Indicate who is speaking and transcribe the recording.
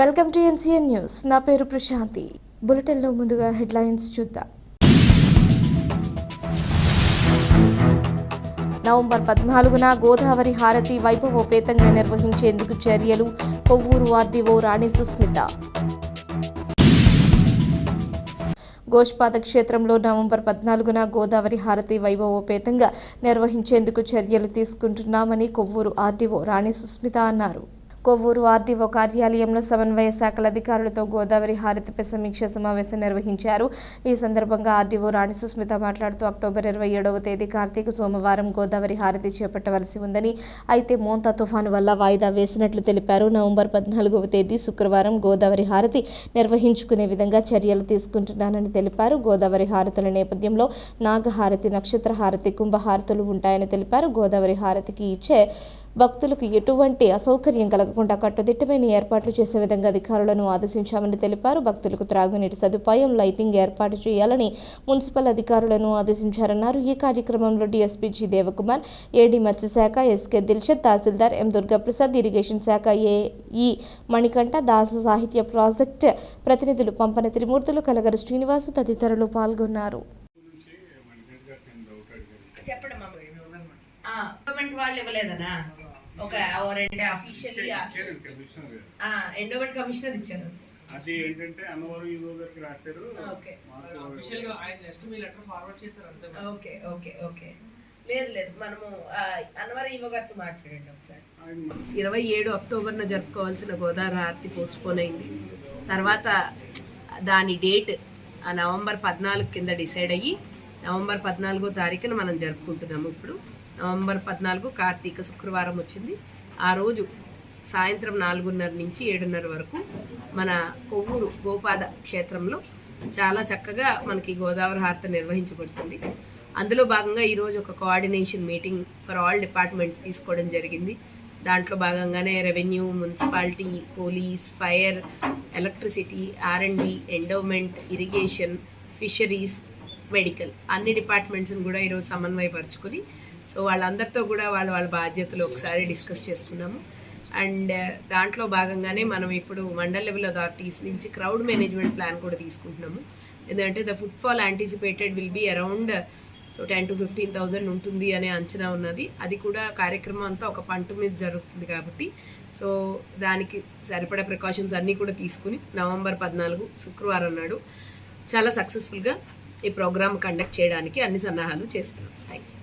Speaker 1: Welcome to NCN news. నా పేరు ప్రశాంతి. బులెటిన్లో ముందుగా హెడ్లైన్స్ చూద్దాం. నవంబర్ పద్నాలుగున గోదావరి హారతి వైభవోపేతంగా నిర్వహించేందుకు చర్యలు కొవ్వూరు ఆర్డీఓ రాణి సుస్మిత. గోష్పాద క్షేత్రంలో నవంబర్ పద్నాలుగున గోదావరి హారతి వైభవోపేతంగా నిర్వహించేందుకు చర్యలు తీసుకుంటున్నామని కొవ్వూరు ఆర్డీఓ రాణి సుస్మిత అన్నారు. కొవ్వూరు ఆర్డీఓ కార్యాలయంలో సమన్వయ శాఖల అధికారులతో గోదావరి హారతిపై సమీక్ష సమావేశం నిర్వహించారు. ఈ సందర్భంగా ఆర్డీఓ రాణి సుస్మిత మాట్లాడుతూ అక్టోబర్ ఇరవై ఏడవ తేదీ కార్తీక సోమవారం గోదావరి హారతి చేపట్టవలసి ఉందని అయితే మోంతా తుఫాను వల్ల వాయిదా వేసినట్లు తెలిపారు. నవంబర్ పద్నాలుగవ తేదీ శుక్రవారం గోదావరి హారతి నిర్వహించుకునే విధంగా చర్యలు తీసుకుంటున్నానని తెలిపారు. గోదావరి హారతుల నేపథ్యంలో నాగహారతి నక్షత్ర హారతి కుంభహారతులు ఉంటాయని తెలిపారు. గోదావరి హారతికి ఇచ్చే భక్తులకు ఎటువంటి అసౌకర్యం కలగకుండా కట్టుదిట్టమైన ఏర్పాట్లు చేసే విధంగా అధికారులను ఆదేశించామని తెలిపారు. భక్తులకు త్రాగునీటి సదుపాయం లైటింగ్ ఏర్పాటు చేయాలని మున్సిపల్ అధికారులను ఆదేశించారన్నారు. ఈ కార్యక్రమంలో డీఎస్పీ జి. దేవకుమార్ ఏడీ మత్స్యశాఖ ఎస్కే దిల్షద్ తహసీల్దార్ ఎం దుర్గాప్రసాద్ ఇరిగేషన్ శాఖ ఏఈ మణికంఠ దాస సాహిత్య ప్రాజెక్ట్ ప్రతినిధులు పంపన త్రిమూర్తులు కలగరు శ్రీనివాసు తదితరులు పాల్గొన్నారు.
Speaker 2: చెప్పండి గవర్నమెంట్ వాళ్ళు ఇవ్వలేదనా? ఒక రెండు అఫీషియల్లీ ఎండోమెంట్ కమిషనర్ ఇచ్చారు
Speaker 3: అది ఏంటంటే అన్నవరం ఈవో గారికి రాశారు.
Speaker 4: అఫీషియల్గా ఆయన జస్ట్ మీ లెటర్ ఫార్వర్డ్ చేస్తారు అంతే
Speaker 2: ఓకే ఓకే ఓకే. లేదు లేదు మనము అన్నవరం ఈవో గారితో మాట్లాడండి ఒకసారి. ఇరవై ఏడు అక్టోబర్న జరుపుకోవాల్సిన గోదావరి హారతి పోస్ట్పోన్ అయింది. తర్వాత దాని డేట్ ఆ నవంబర్ పద్నాలుగు కింద డిసైడ్ అయ్యి నవంబర్ పద్నాలుగో తారీఖున మనం జరుపుకుంటున్నాము ఇప్పుడు. నవంబర్ పద్నాలుగు కార్తీక శుక్రవారం వచ్చింది. ఆ రోజు సాయంత్రం నాలుగున్నర నుంచి ఏడున్నర వరకు మన కొవ్వూరు గోపాద క్షేత్రంలో చాలా చక్కగా మనకి గోదావరి హారత నిర్వహించబడుతుంది. అందులో భాగంగా ఈరోజు ఒక coordination meeting for all departments తీసుకోవడం జరిగింది. దాంట్లో భాగంగానే revenue municipality police fire electricity RMD endowment irrigation fisheries medical అన్ని డిపార్ట్మెంట్స్ని కూడా ఈరోజు సమన్వయపరుచుకొని సో వాళ్ళందరితో కూడా వాళ్ళ వాళ్ళ బాధ్యతలు ఒకసారి డిస్కస్ చేసుకున్నాము. అండ్ uh, దాంట్లో భాగంగానే మనం ఇప్పుడు మండల్ లెవెల్ అథారిటీస్ నుంచి క్రౌడ్ మేనేజ్మెంట్ ప్లాన్ కూడా తీసుకుంటున్నాము. ఎందుకంటే the footfall anticipated will be around uh, so ten to fifteen thousand ఉంటుంది అనే అంచనా ఉన్నది. అది కూడా కార్యక్రమం అంతా ఒక పంట మీద జరుగుతుంది కాబట్టి సో దానికి సరిపడా ప్రికాషన్స్ అన్నీ కూడా తీసుకుని నవంబర్ పద్నాలుగు శుక్రవారం నాడు చాలా సక్సెస్ఫుల్గా ఈ ప్రోగ్రామ్ కండక్ట్ చేయడానికి అన్ని సన్నాహాలు చేస్తున్నాం. Thank you